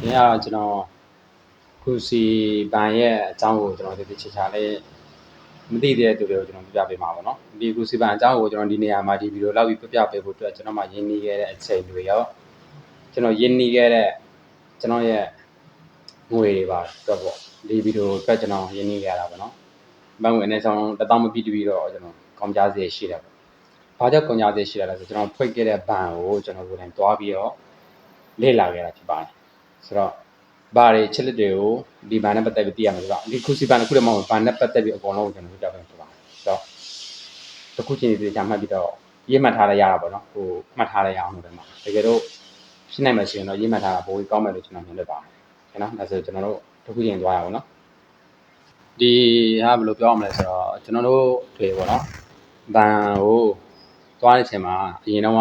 ဒီကကျွန်တော်ခုစီဘန်ရဲ့အကြောင်းကိုကျွန်တော်ဒီချာချာလေးမသိတဲ့သူတွေကိုကျွန်တော်ပြပြပေးမှာပါเนาะဒီခုစီဘန်အကြောင်းကိုကျွန်တော်ဒီနေရာမှာဒီဗီဒီယိုလောက်ပြီးပြပြပေးဖို့အတွက်ကျွန်တော်မှရင်းနှီးခဲ့တဲ့အချိန်တွေရောကျွန်တော်ရင်းနှီးခဲ့တဲ့ကျွန်တော်ရဲ့ငွေတွေပါတော့ပေါ့ဒီဗီဒီယိုအတွက်ကျွန်တော်ရင်းနှီးခဲ့ရတာပေါ့เนาะဘန်ငွေအနည်းဆုံးတစ်တောင်းမပြီးတပြီးတော့ကျွန်တော်ကောင်းကြစေရှိတယ်ပေါ့ဘာကြောင့်ကောင်းကြစေရှိရလဲဆိုကျွန်တော်ဖွင့်ခဲ့တဲ့ဘန်ကိုကျွန်တော်ကိုယ်တိုင်တွားပြီးတော့လေ့လာခဲ့တာဖြစ်ပါတယ် ဆိုတော့ဘာတွေချစ်လက်တွေကိုဒီဘန်နဲ့ပတ်သက်ပြီးသိရမှာဆိုတော့ဒီခုစီဘန်တစ်ခုတည်းမဟုတ်ဘူးဘန်နဲ့ပတ်သက်ပြီးအကုန်လုံးကိုကျွန်တော်ပြပြပေးမှာဖြစ်ပါတယ်ဆိုတော့တစ်ခုချင်းဒီကြာမှတ်ပြီးတော့ရေးမှတ်ထားရရတာပေါ့နော်ဟိုမှတ်ထားရရအောင်လို့ပဲမှာတကယ်တော့ရှင်းနိုင်မှရှိရင်တော့ရေးမှတ်ထားတာပိုပြီးကောင်းမယ်လို့ကျွန်တော်မြင်လို့ပါတယ်နော်ဒါဆိုကျွန်တော်တို့တစ်ခုချင်းသွားရအောင်နော်ဒီဟာဘယ်လိုပြောရမလဲဆိုတော့ကျွန်တော်တို့တွေပေါ့နော်ဘန်ကိုသွားတဲ့အချိန်မှာအရင်တော့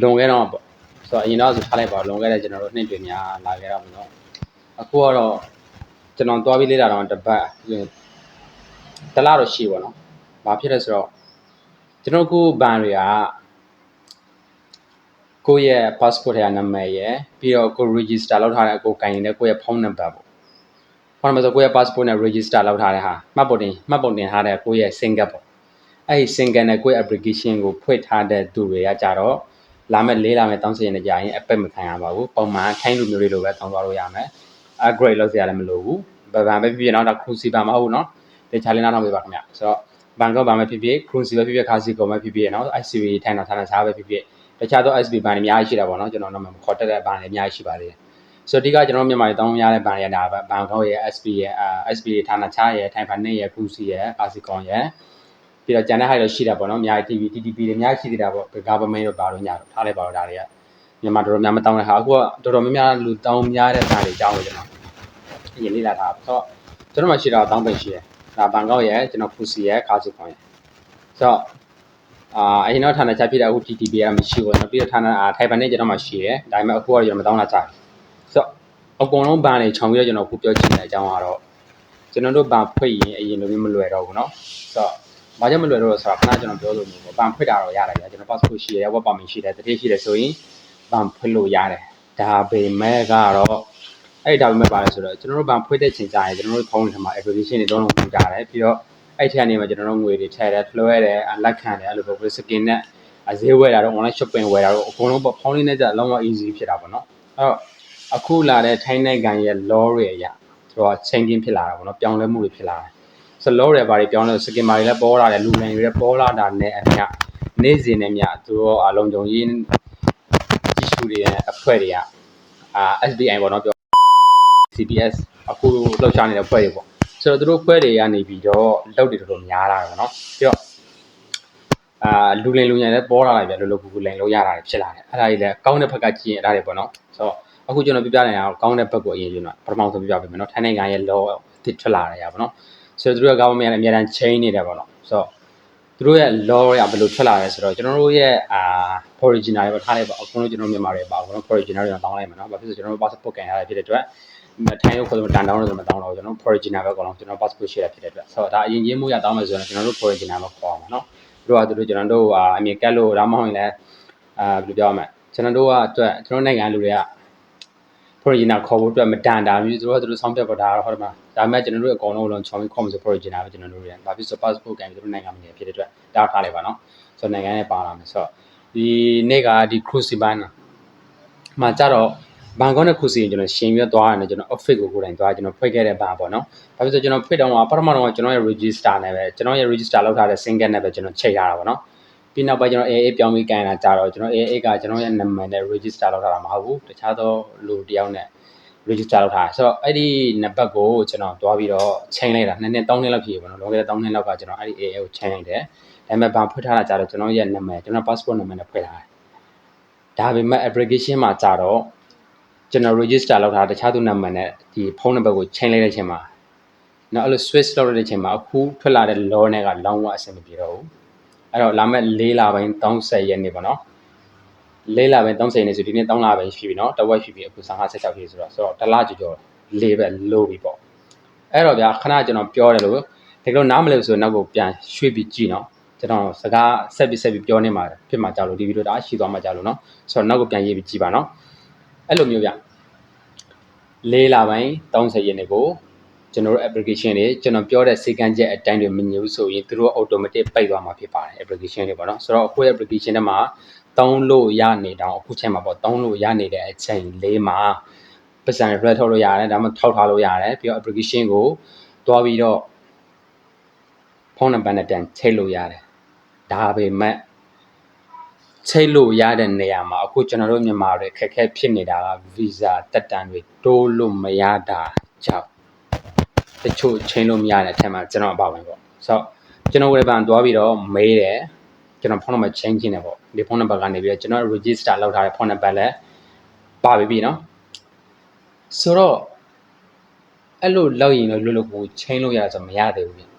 လွန်ခဲ့တော့ပေါ့ ဆိုတော့အရင်တော့ဆိုထားလိုက်ပါလွန်ခဲ့တဲ့ကျွန်တော်တို့နှစ်တွေများလာခဲ့တော့မလို့အခုကတော့ကျွန်တော်သွားပြီးလေ့လာတော့တပတ်တလားတော့ရှိပါတော့ဘာဖြစ်လဲဆိုတော့ကျွန်တော်ကိုဘန်တွေကကိုယ့်ရဲ့ passport ရဲ့နာမည်ရယ်ပြီးတော့ကို register လောက်ထားတဲ့ကိုကင်နေတဲ့ကိုယ့်ရဲ့ phone number ပေါ့ phone number ဆိုကိုယ့်ရဲ့ passport နဲ့ register လောက်ထားတဲ့ဟာမှတ်ပုံတင်မှတ်ပုံတင်ထားတဲ့ကိုယ့်ရဲ့ single ပေါ့အဲ့ဒီ single နဲ့ကိုယ့်ရဲ့ application ကိုဖွင့်ထားတဲ့သူတွေကကြတော့ လာမဲ့လေးလာမဲ့တောင်းစရင်ကြရင်အပက်မခံရပါဘူးပုံမှန်ခိုင်းလူမျိုးတွေလိုပဲတောင်းသွားလို့ရမယ် upgrade လုပ်စရာလည်းမလိုဘူးဗဗန်ပဲဖြစ်ဖြစ်တော့ဒါ cruise ပါမဟုတ်ဘူးเนาะတခြားလေးနားထောင်ပေးပါခင်ဗျဆိုတော့ဘန်ကောက်ဘာပဲဖြစ်ဖြစ် cruise ပဲဖြစ်ဖြစ်ခါစီကောပဲဖြစ်ဖြစ်เนาะ ICB ထိုင်တော့ဌာနစားပဲဖြစ်ဖြစ်တခြားသော SB ဘန်တွေအများကြီးရှိတာပေါ့เนาะကျွန်တော်တော့မခေါ်တက်တဲ့ဘန်တွေအများကြီးရှိပါသေးတယ်ဆိုတော့ဒီကကျွန်တော်မြန်မာတွေတောင်းရတဲ့ဘန်တွေဒါဘန်ကောက်ရဲ့ SB ရဲ့ SB ဌာနချရဲ့ထိုင်ဖန်နဲ့ရဲ့ cruise ရဲ့ခါစီကောရဲ့ ပြီးတော့ကျန်တဲ့ဟာတွေရှိတာပေါ့နော်အများကြီး TV TTP တွေအများကြီးရှိသေးတာပေါ့ government တို့ဘာလို့ညာတော့ထားလိုက်ပါတော့ဒါတွေကမြန်မာတော်တော်များမတောင်းတဲ့ဟာအခုကတော်တော်များများလူတောင်းများတဲ့ဟာတွေအကြောင်းကိုကျွန်တော်အရင်လေ့လာထားဆိုတော့ကျွန်တော်မှရှိတာတောင်းပိတ်ရှိတယ်ဒါဘန်ကောက်ရဲ့ကျွန်တော်ဖူစီရဲ့ခါစီခွန်ရဲ့ဆိုတော့အာအရင်တော့ဌာနချဖြစ်တဲ့အခု TTP ကမရှိဘူးနော်ပြီးတော့ဌာနအာထိုင်ပန်နဲ့ကျွန်တော်မှရှိတယ်ဒါပေမဲ့အခုကတော့ကျွန်တော်မတောင်းတာကြာပြီဆိုတော့အကုန်လုံးဘန်တွေခြုံပြီးတော့ကျွန်တော်ခုပြောချင်တဲ့အကြောင်းကတော့ကျွန်တော်တို့ဘန်ဖွင့်ရင်အရင်လိုမျိုးမလွယ်တော့ဘူးเนาะဆိုတော့ ဘာကြောင့်မလွယ်တော့ဆိုတာခဏကျွန်တော်ပြောလို့မျိုးပေါ့ဘန်ဖွင့်တာတော့ရတယ်ကြာကျွန်တော် passport ရှိတယ် work permit ရှိတယ်တတိရှိတယ်ဆိုရင်ဘန်ဖွင့်လို့ရတယ်ဒါပေမဲ့ကတော့အဲ့ဒါပေမဲ့ပါလဲဆိုတော့ကျွန်တော်တို့ဘန်ဖွင့်တဲ့ချိန်ကြာရင်ကျွန်တော်တို့ဖုန်းတွေထဲမှာ application တွေတုံးလုံးပို့ကြတယ်ပြီးတော့အဲ့ထက်ကနေမှကျွန်တော်တို့ငွေတွေထည့်တယ်လွှဲတယ်လက်ခံတယ်အဲ့လိုပေါ့ skin နဲ့ဈေးဝယ်တာတော့ online shopping ဝယ်တာတော့အကုန်လုံးပေါ့ဖုန်းလေးနဲ့ကြာလုံးဝ easy ဖြစ်တာပေါ့နော်အဲ့တော့အခုလာတဲ့ထိုင်းနိုင်ငံရဲ့ law တွေအရဆိုတော့ changing ဖြစ်လာတာပေါ့နော်ပြောင်းလဲမှုတွေဖြစ်လာတယ် ဆိုတော့ law တွေဘာတွေပြောင်းလဲစကင်မာတွေလည်းပေါ်လာတယ်လူလန်တွေလည်းပေါ်လာတာနဲ့အမျှနေ့စဉ်နဲ့မျှသူတို့အလုံးကြုံရင်းကြီးစုတွေရဲ့အဖွဲ့တွေကအာ SBI ပေါ့နော်ပြော CPS အခုလှုပ်ရှားနေတဲ့အဖွဲ့တွေပေါ့ဆိုတော့သူတို့ဖွဲ့တွေကနေပြီးတော့လောက်တွေတော်တော်များလာတယ်ပေါ့နော်ပြီးတော့အာလူလင်လူညံလည်းပေါ်လာလိုက်ပြန်လောလောကူကူလင်လို့ရတာဖြစ်လာတယ်အဲ့ဒါကြီးလည်းကောင်းတဲ့ဘက်ကကြည့်ရင်အဲ့ဒါတွေပေါ့နော်ဆိုတော့အခုကျွန်တော်ပြပြနေအောင်ကောင်းတဲ့ဘက်ကိုအရင်ကျွန်တော်ပထမဆုံးပြပြပေးမယ်နော်ထိုင်းနိုင်ငံရဲ့ law တစ်ထွက်လာတယ်ရပါတော့ ဆိုတော့သူတို့က government နဲ့အများတန်း chain နေတယ်ပေါ့နော်ဆိုတော့သူတို့ရဲ့ law ရဘယ်လိုထွက်လာလဲဆိုတော့ကျွန်တော်တို့ရဲ့အာ original တွေပေါ့ထားလိုက်ပါအခုလုံးကျွန်တော်မြန်မာတွေပါဘူးနော် original တွေတော့တောင်းလိုက်မှာနော်ဘာဖြစ်လို့ကျွန်တော်တို့ passport ကန်ရတာဖြစ်တဲ့အတွက်ထိုင်းရုပ်ခေါ်ဆိုတန်တောင်းလို့ဆိုမတောင်းတော့ကျွန်တော် original ပဲကောင်းကျွန်တော် passport ရှိတာဖြစ်တဲ့အတွက်ဆိုတော့ဒါအရင်ချင်းမှုရတောင်းမယ်ဆိုရင်ကျွန်တော်တို့ original ပဲခေါ်အောင်နော်သူတို့ကသူတို့ကျွန်တော်တို့အမြင်ကတ်လို့ဒါမှမဟုတ်ရင်လည်းအာဘယ်လိုပြောရမလဲကျွန်တော်တို့ကအတွက်ကျွန်တော်နိုင်ငံလူတွေက original ခေါ်ဖို့အတွက်မတန်တာမျိုးသူတို့ကသူတို့ဆောင်းပြတ်ပေါ်တာဟုတ်တယ်မလားဒါပေမဲ့ကျွန်တော်တို့အကောင်လုံးလုံးချောင်းပြီးခေါ်မှဆို original ပဲကျွန်တော်တို့တွေကဘာဖြစ်ဆို passport ကန်ပြီးသူတို့နိုင်ငံမှာနေဖြစ်တဲ့အတွက်တားထားလိုက်ပါနော်ဆိုတော့နိုင်ငံနဲ့ပါလာမယ်ဆိုတော့ဒီနေ့ကဒီ cruise ဘန်းမှာကြတော့ဘန်ကောက်နဲ့ခုစီရင်ကျွန်တော်ရှင်ပြသွားရတယ်ကျွန်တော် office ကိုကိုယ်တိုင်သွားကျွန်တော်ဖွင့်ခဲ့တဲ့ဘာပေါ့နော်။ဘာဖြစ်လို့ကျွန်တော်ဖွင့်တော့ပထမတော့ကျွန်တော်ရဲ့ register နဲ့ပဲကျွန်တော်ရဲ့ register လောက်ထားတဲ့ single နဲ့ပဲကျွန်တော်ချိန်ရတာပေါ့နော်။ ပြီးနောက်ပိုင်းကျွန်တော် AA ပြောင်းပြီးကန်လာကြတော့ကျွန်တော် AA ကကျွန်တော်ရဲ့ number နဲ့ register လောက်ထားတာမဟုတ်ဘူး။တခြားသောလူတယောက်နဲ့ register လောက်ထားတာ။ဆိုတော့အဲ့ဒီနံပါတ်ကိုကျွန်တော်တွားပြီးတော့ချိန်လိုက်တာနှစ်နှစ်သုံးနှစ်လောက်ဖြစ်ပြီပေါ့နော်။လောကတဲ့သုံးနှစ်လောက်ကကျွန်တော်အဲ့ဒီ AA ကိုချိန်လိုက်တယ်။ဒါပေမဲ့ဘာဖွင့်ထားတာကြတော့ကျွန်တော်ရဲ့ number ကျွန်တော် passport number နဲ့ဖွင့်ထားတယ်။ဒါပေမဲ့ application မှာကြတော့ကျွန်တော် register လုပ်ထားတခြားသူနံပါတ်နဲ့ဒီဖုန်းနံပါတ်ကိုချိန်လိုက်တဲ့အချိန်မှာနော်အဲ့လို switch လုပ်တဲ့အချိန်မှာအခုထွက်လာတဲ့ law နဲ့ကလောင်းဝအဆင်မပြေတော့ဘူး အဲ့တော့လာမဲ့၄လပိုင်း30ရက်နေ့ပေါ့နော်၄လပိုင်း30ရက်နေ့ဆိုဒီနေ့3လပိုင်းရှိပြီနော်တဝက်ရှိပြီအခု56ဖြစ်ဆိုတော့ဆိုတော့တစ်လကြော်ကြော်၄ပဲလို့ပြီပေါ့အဲ့တော့ဗျာခဏကျွန်တော်ပြောတယ်လို့ဒီလိုနားမလဲဆိုတော့နောက်ကိုပြန်ရွှေ့ပြီးကြည့်နော်ကျွန်တော်စကားဆက်ပြီးဆက်ပြီးပြောနေမှာဖြစ်မှာကြောက်လို့ဒီဗီဒီယိုဒါရှိသွားမှာကြောက်လို့နော်ဆိုတော့နောက်ကိုပြန်ရေးပြီးကြည့်ပါနော်အဲ့လိုမျိုးဗျ၄လပိုင်း30ရက်နေ့ကို ကျွန်တော်တို့ application တွေကျွန်တော်ပြောတဲ့စေကန်းချက်အတိုင်းတွေမညူးဆိုရင်သူတို့ automatic ပိတ်သွားမှာဖြစ်ပါတယ် application တွေပေါ့နော်ဆိုတော့အခု application ထဲမှာတောင်းလို့ရနေတောင်အခုချိန်မှာပေါ့တောင်းလို့ရနေတဲ့အချိန်လေးမှာပတ်စံ red ထုတ်လို့ရတယ်ဒါမှထောက်ထားလို့ရတယ်ပြီးတော့ application ကိုတွားပြီးတော့ဖုန်းနံပါတ်နဲ့တန်ချိန်လို့ရတယ်ဒါပေမဲ့ချိတ်လို့ရတဲ့နေရာမှာအခုကျွန်တော်တို့မြန်မာတွေခက်ခဲဖြစ်နေတာက visa တက်တန်တွေတိုးလို့မရတာကြောင့် တချို့ချိန်လို့မရတဲ့အထက်မှာကျွန်တော်အပါဝင်ပေါ့ဆိုတော့ကျွန်တော်ဝယ်ပန်သွားပြီးတော့မေးတယ်ကျွန်တော်ဖုန်းနံပါတ် change နေတယ်ပေါ့ဒီဖုန်းနံပါတ်ကနေပြီးတော့ကျွန်တော် register လုပ်ထားတဲ့ဖုန်းနံပါတ်လည်းပါပြီပြီနော်ဆိုတော့အဲ့လိုလောက်ရင်တော့လွတ်လွတ်ကို change လို့ရဆိုမရသေးဘူးပြင်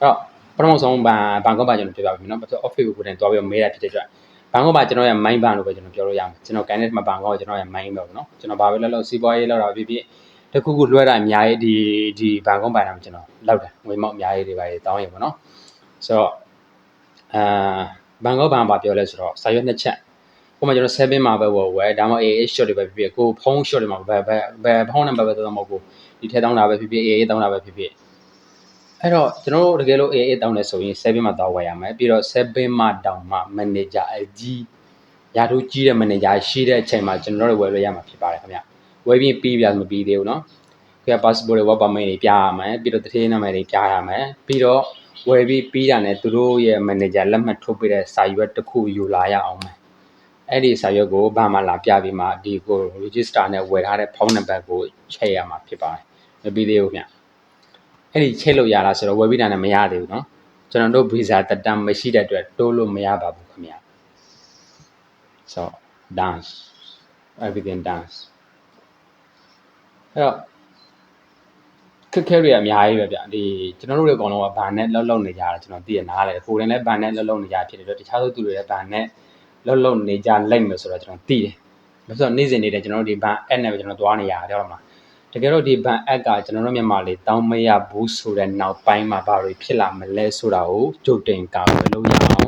အဲ့တော့ပထမဆုံးဘန်ဘန်ကောက်ပါကျွန်တော်ပြောပြပြီနော်ဘာလို့ office ကိုကိုယ်တိုင်သွားပြီးတော့မေးတာဖြစ်တဲ့အတွက်ဘန်ကောက်ပါကျွန်တော်ရဲ့ main ဘန်လို့ပဲကျွန်တော်ပြောလို့ရမှာကျွန်တော်ကန်တဲ့မှာဘန်ကောက်ကျွန်တော်ရဲ့ main ပဲပေါ့နော်ကျွန်တော်ဘာပဲလောက်လောက်စီးပွားရေးလောက်တာဖြစ်ဖြစ် တခုခုလွှဲတာအများကြီးဒီဒီဘန်ကောက်ပါတာကျွန်တော်လောက်တာငွေမောက်အများကြီးတွေပါတောင်းရင်ပေါ့နော်ဆိုတော့အာဘန်ကောက်ဘန်ပါပြောလဲဆိုတော့စာရွက်နှစ်ချက်ဟိုမှာကျွန်တော်7မှာပဲဝယ်ဝယ်ဒါမှမဟုတ် AA short တွေပဲဖြစ်ဖြစ်ကိုဖုန်း short တွေမှာပဲပဲပဲဖုန်းနံပါတ်ပဲတော့မဟုတ်ဘူးဒီထဲတောင်းတာပဲဖြစ်ဖြစ် AA တောင်းတာပဲဖြစ်ဖြစ်အဲ့တော့ကျွန်တော်တို့တကယ်လို့ AA တောင်းတယ်ဆိုရင်7မှာတော့ဝယ်ရမယ်ပြီးတော့7မှာတောင်းမှ manager အကြီးရာထူးကြီးတဲ့ manager ရှိတဲ့အချိန်မှာကျွန်တော်တို့ဝယ်လို့ရမှာဖြစ်ပါတယ်ခင်ဗျ ဝယ်ပြီးပြီးပြမပြီးသေးဘူးเนาะခင်ဗျ passport တွေ work permit တွေပြရမယ်ပြီးတော့တထေးနာမည်တွေပြရမယ်ပြီးတော့ဝယ်ပြီးပြီးတာနဲ့သူတို့ရဲ့ manager လက်မှတ်ထုတ်ပေးတဲ့စာရွက်တစ်ခုယူလာရအောင်မယ်အဲ့ဒီစာရွက်ကိုဘာမှလာပြပြီးမှဒီကို register နဲ့ဝယ်ထားတဲ့ဖုန်းနံပါတ်ကိုချိန်ရမှာဖြစ်ပါတယ်မပြီးသေးဘူးခင်ဗျအဲ့ဒီချိန်လို့ရလားဆိုတော့ဝယ်ပြီးတာနဲ့မရသေးဘူးเนาะကျွန်တော်တို့ visa တက်တမ်းမရှိတဲ့အတွက်တိုးလို့မရပါဘူးခင်ဗျ so dance everything dance အဲ့တော့ခက်ခဲတွေအများကြီးပဲဗျဒီကျွန်တော်တို့တွေအကောင်လုံးကဗန်နဲ့လှုပ်လှုပ်နေကြတာကျွန်တော်သိရနားလေကိုယ်တိုင်လည်းဗန်နဲ့လှုပ်လှုပ်နေကြဖြစ်တယ်တော့တခြားသောသူတွေလည်းဗန်နဲ့လှုပ်လှုပ်နေကြလိုက်မယ်ဆိုတော့ကျွန်တော်သိတယ်ဒါဆိုတော့နေ့စဉ်နေတဲ့ကျွန်တော်တို့ဒီဗန် app နဲ့ပဲကျွန်တော်သွားနေရတယ်ဟုတ်လားမလားတကယ်တော့ဒီဗန် app ကကျွန်တော်တို့မြန်မာလေးတောင်းမရဘူးဆိုတဲ့နောက်ပိုင်းမှာဘာတွေဖြစ်လာမလဲဆိုတာကိုကြိုတင်ကာကွယ်လို့ရအောင်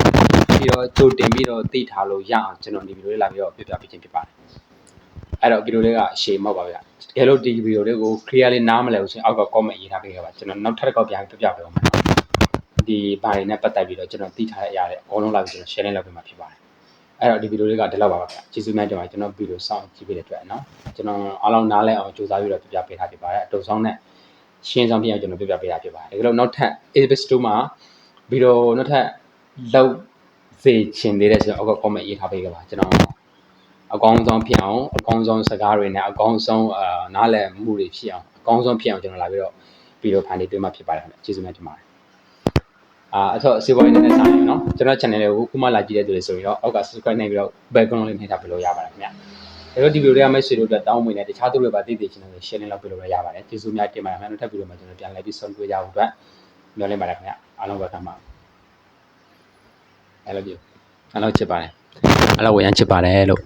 ပြီးတော့ကြိုတင်ပြီးတော့သိထားလို့ရအောင်ကျွန်တော်ဒီဗီဒီယိုလေးလာပြီးတော့ပြပြပေးခြင်းဖြစ်ပါတယ် အဲ့တော့ဗီဒီယိုလေးကရှေ့မောက်ပါဗျာတကယ်လို့ဒီဗီဒီယိုလေးကို clear လေးနားမလဲဘူးဆိုရင်အောက်က comment ရေးထားပေးခဲ့ပါကျွန်တော်နောက်ထပ်တစ်ခေါက်ပြန်ပြပြပေးအောင်မယ်ဒီဘာတွေနဲ့ပတ်သက်ပြီးတော့ကျွန်တော်သိထားတဲ့အရာတွေအကုန်လုံးလာပြီးကျွန်တော် share လုပ်ပေးမှာဖြစ်ပါတယ်အဲ့တော့ဒီဗီဒီယိုလေးကဒီလောက်ပါပါဗျာကျေးဇူးများတင်ပါတယ်ကျွန်တော်ဗီဒီယိုစောင့်ကြည့်ပေးတဲ့အတွက်နော်ကျွန်တော်အားလုံးနားလဲအောင်ကြိုးစားပြီးတော့ပြပြပေးထားဖြစ်ပါတယ်အတူဆောင်နဲ့ရှင်းဆောင်ပြအောင်ကျွန်တော်ပြပြပေးတာဖြစ်ပါတယ်ဒါကြောင့်နောက်ထပ် Abyss 2မှာဗီဒီယိုနောက်ထပ်လောက်စေချင်သေးတဲ့ဆိုတော့အောက်က comment ရေးထားပေးကြပါကျွန်တော် အကောင်းဆုံးဖြစ်အောင်အကောင်းဆုံးစကားတွေနဲ့အကောင်းဆုံးအာနားလည်မှုတွေဖြစ်အောင်အကောင်းဆုံးဖြစ်အောင်ကျွန်တော်လာပြီးတော့ဗီဒီယိုဖန်တီးပေးမှဖြစ်ပါတယ်ခင်ဗျကျေးဇူးများတင်ပါတယ်အာအထောက်စေပွားရေးနဲ့ဆိုင်ရနော်ကျွန်တော် channel ကိုခုမှလာကြည့်တဲ့သူတွေဆိုရင်တော့အောက်က subscribe နိုင်ပြီးတော့ background လေးနှိပ်ထားပေးလို့ရပါတယ်ခင်ဗျဒါတော့ဒီဗီဒီယိုတွေကမိတ်ဆွေတို့အတွက်တောင်းဝင်တဲ့တခြားသူတွေပါသိသိချင်တယ် share လုပ်ပေးလို့ရပါတယ်ကျေးဇူးများတင်ပါတယ်ခင်ဗျနောက်ထပ်ဗီဒီယိုမှာကျွန်တော်ပြန်လည်ပြီးဆုံတွေ့ကြဖို့အတွက်မျှော်လင့်ပါတယ်ခင်ဗျအားလုံး welcome ပါ I love you အားလုံးချစ်ပါတယ်အားလုံးဝေယံချစ်ပါတယ်လို့